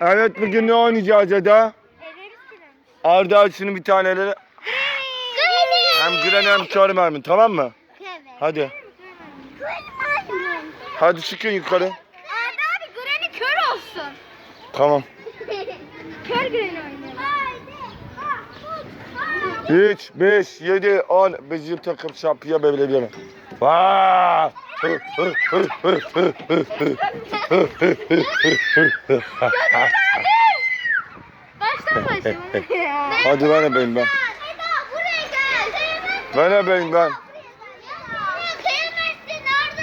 Evet bugün ne oynayacağız Eda? Arda şunu bir taneleri hem Granny hem Körmermin tamam mı? Hadi. Hadi çıkın yukarı. Arda abi Granny kör olsun. Tamam. Kör Granny oynayalım. 3, 5, 7, 10. Bizim takım şampiyon belirleyelim. Vaa! Hı, hı, hı, hı, hı, hı, hı. Baştan başlayalım. Hadi ben ebeyim ben. Eda buraya gel. Ben ebeyim ben. Kıyamazsın Arda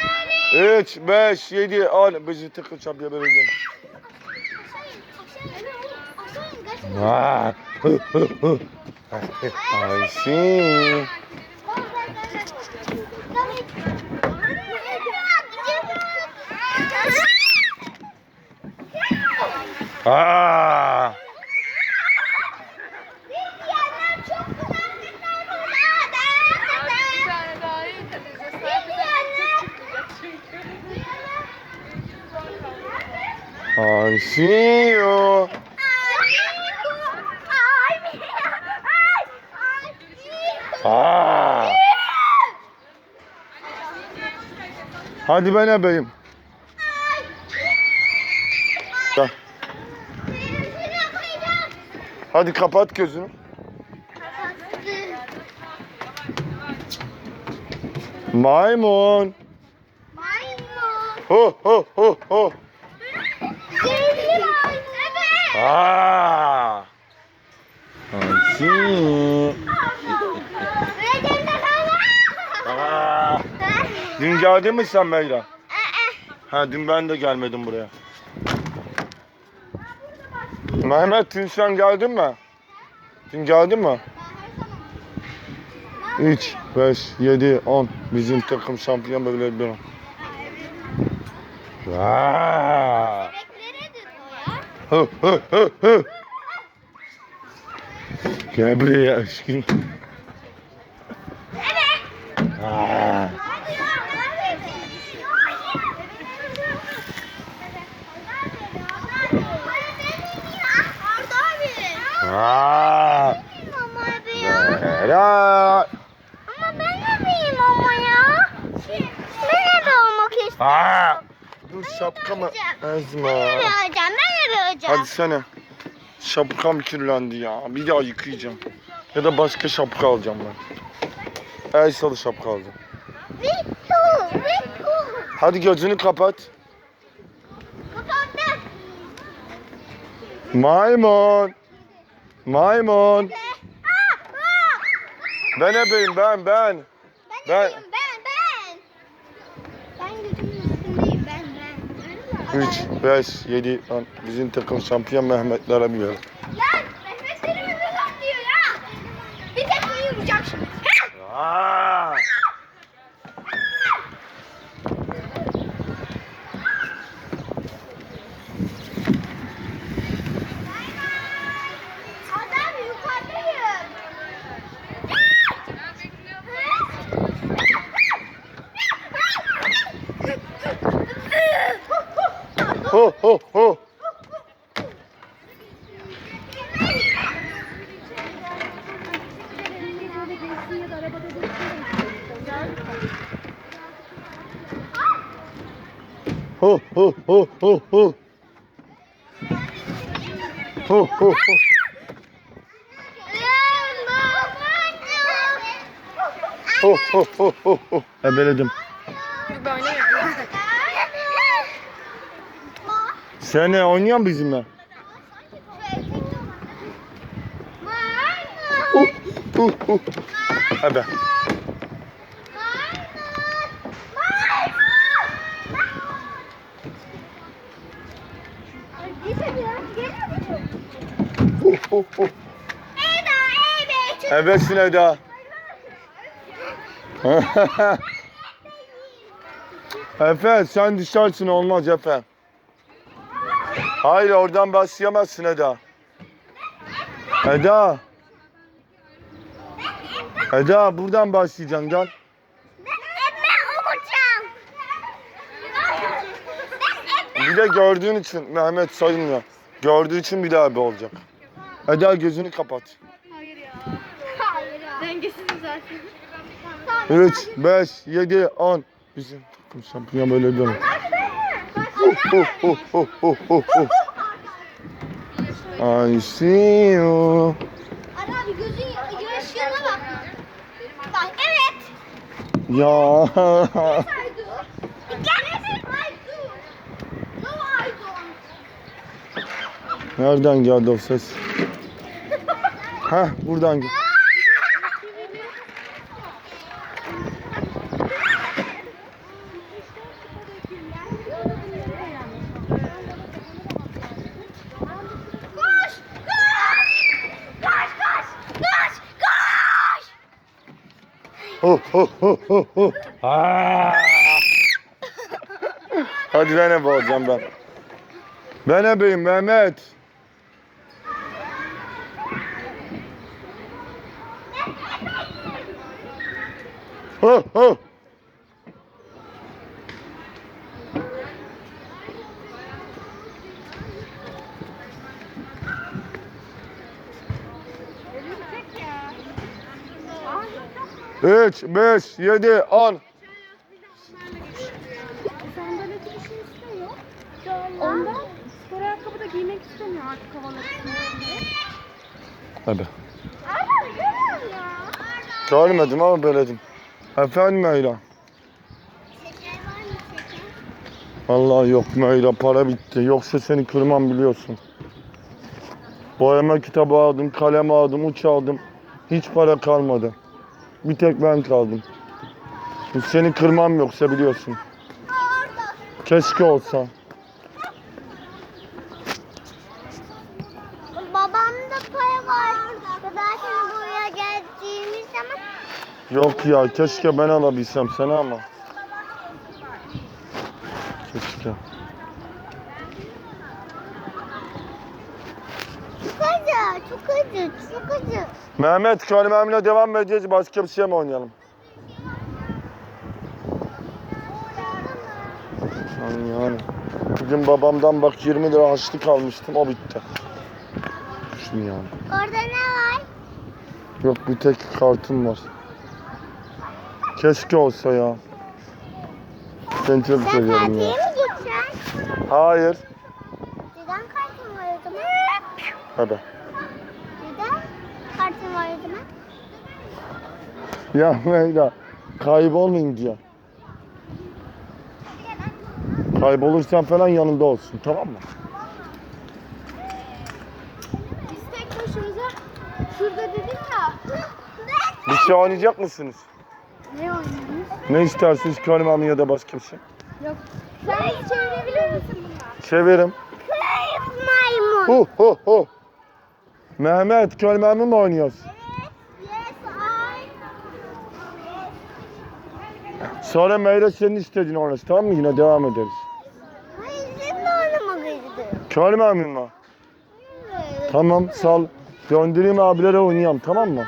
abi. 3, 5, 7, 10. Bizim takım şampiyon belirleyelim. Vaa! Hı, hı, hı. Ayşin. Aa! Bir tane daha iyi tadacağız. Sen bir de çıkacak çünkü. Ayşin. Aa! Hadi ben ebeyim. Gel. Hadi kapat gözünü. Maymun. Ho ho ho ho. Aa! Ayşin. Aa! Dün geldin mi sen Meyra? Ha dün ben de gelmedim buraya. Mehmet dün sen geldin mi? Dün geldin mi? 3, 5, 7, 10. Bizim takım şampiyon böyle bir Aa! Hı hı hı hı. Buraya aşkım. Aa! Aa! Mera! Ama ben de miyim ama ya? Ben de olmak istiyorum. Aa! Dur şapkamı ezme. Ben de olacağım. Ben de olacağım. Hadi sene. Şapkam kirlendi ya. Bir daha yıkayacağım. Ya da başka şapka alacağım ben. El salı şapka alacağım. Hadi gözünü kapat. Kapattım. Maymun. Maymun. Aa, aa. Ben ebeyim ben ben. Ben Ben- ben ben ben. Ben gözümün üstündeyim ben ben. 3, 5, 7, 10. Bizim takım şampiyon Mehmetlere bir yer. Ya Mehmet benim ömrüm diyor ya. Bir tek bunu vuracağım şimdi. Aa! Adam yukarıdayım. Ho ho ho. Ho ho ho ho ho. Ho ho ho. Ho ho ho ho ho. Ebeledim. Sen ne oynuyorsun bizimle? Uh, uh, uh. Hadi. Uh, uh, uh. Ebesin Eda. Efe sen dışarısın olmaz Efe. Hayır oradan başlayamazsın Eda. Eda. Eda buradan başlayacaksın gel. Bir de gördüğün için Mehmet sayılmıyor. Gördüğü için bir daha ebe olacak. Eda gözünü kapat. Hayır ya. Hayır ya. Dengesiz zaten. 3, 5, 7, 10. Bizim takım şampiyon böyle dönüyor. Oh, oh, oh, oh, oh, oh, oh. I see you. Ara abi gözün yaşına bak. Bak evet. Ya. Nereden geldi o ses? Heh buradan gel. Oh, oh, oh, oh, oh. Aa! Hadi ben ebe olacağım ben. Ben ebeyim Mehmet. Oh, oh. Üç, beş, yedi, on. Ondan spor ayakkabı da giymek istemiyor artık havalar ya. Görmedim ama böyledim. Efendim Meyla. Vallahi yok Meyla para bitti. Yoksa seni kırmam biliyorsun. Boyama kitabı aldım, kalem aldım, uç aldım. Hiç para kalmadı. Bir tek ben kaldım. Seni kırmam yoksa biliyorsun. Keşke olsa. Babamda para var. Zaten buraya geldiğimiz zaman Yok ya keşke ben alabilsem seni ama. Keşke. çok acı, çok acı, çok acı. Mehmet kalemimle devam edeceğiz başka bir şey mi oynayalım? Yani, yani. Bugün babamdan bak 20 lira harçlık almıştım o bitti. Düşün yani. Orada ne var? Yok bir tek kartım var. Keşke olsa ya. Seni çok Sen seviyorum partiye ya. mi gideceksin? Hayır. Neden kartın var o zaman? Hadi. Neden kartın var o zaman? Ya Meyla kaybolmayayım diye. Kaybolursan falan yanında olsun tamam mı? Biz tek başımıza şurada dedik ya. Bir şey oynayacak mısınız? Ne oynuyoruz? Ne istersiniz kalemimi ya da başka bir şey? Yok. Sen çevirebilir misin bunlar? Çevirim. Kayıp maymun. Hu hu hu. Mehmet kalemimi mi oynuyoruz? Sonra Meyla senin istediğin oynasın tamam mı? Yine devam ederiz. Hayır, sen de oynamak istiyorum. Kalemimi mi? Tamam sal. Döndüreyim abilere oynayalım tamam mı?